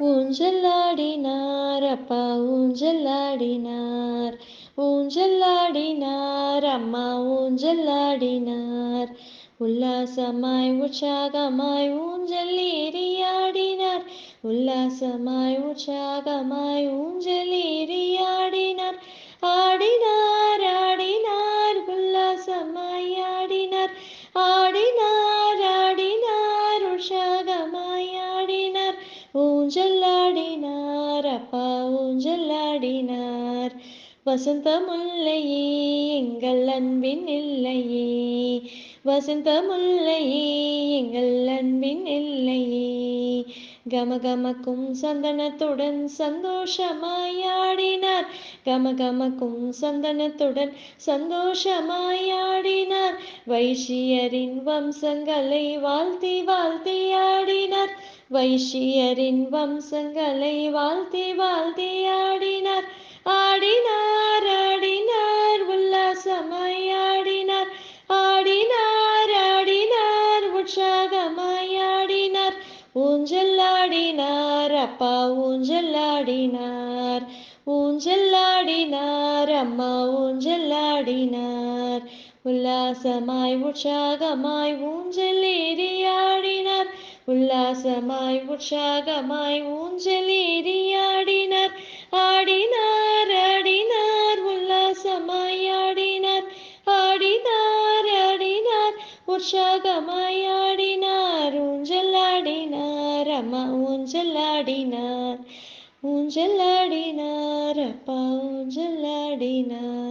ஊஞ்சல்லாடினார் அப்பா ஊஞ்சல்லாடினார் ஊஞ்சல்லாடினார் அம்மா ஊஞ்சல்லாடினார் உல்லாசமாய் உற்சாகமாய் ஊஞ்சல் ஏறியாடினார். உல்லாசமாய் உற்சாகமாய் ஊஞ்சல் மஞ்சளாடினார் வசந்தமுல்லையே எங்கள் அன்பின் இல்லையே. வசந்தமுல்லையே எங்கள் அன்பின் இல்லையே. கமகமக்கும் சந்தனத்துடன் சந்தோஷமாயாடினார். கமகமக்கும் சந்தனத்துடன் சந்தோஷமாயாடினார். வைஷியரின் வம்சங்களை வாழ்த்தி வாழ்த்தி ஆடினார் வைஷியரின் வம்சங்களை வாழ்த்தி வாழ்த்தி உற்சாகமாய் ஆடினார் ஆடினார் ஆடினார் உற்சாகமாய் ஆடினார் ஊஞ்சல் ஆடினார் அப்பா ஊஞ்சல் ஆடினார் ஊஞ்சல் ஆடினார் அம்மா ஊஞ்சல் ஆடினார் உல்லாசமாய் உற்சாகமாய் ஊஞ்சல் ஏறி ஆடினார் உல்லாசமாய் உற்சாகமாய் ஊஞ்சல் ஏறியாடினார் ஆடினார் ஆடினார் உல்லாசமாய் ஆடினார் ஆடினார் உற்சாகமாய் ஆடினார் ஊஞ்சலாடினார் அம்மா ஊஞ்சலாடினார் ஊஞ்சலாடினார் அப்பா ஊஞ்சலாடினார்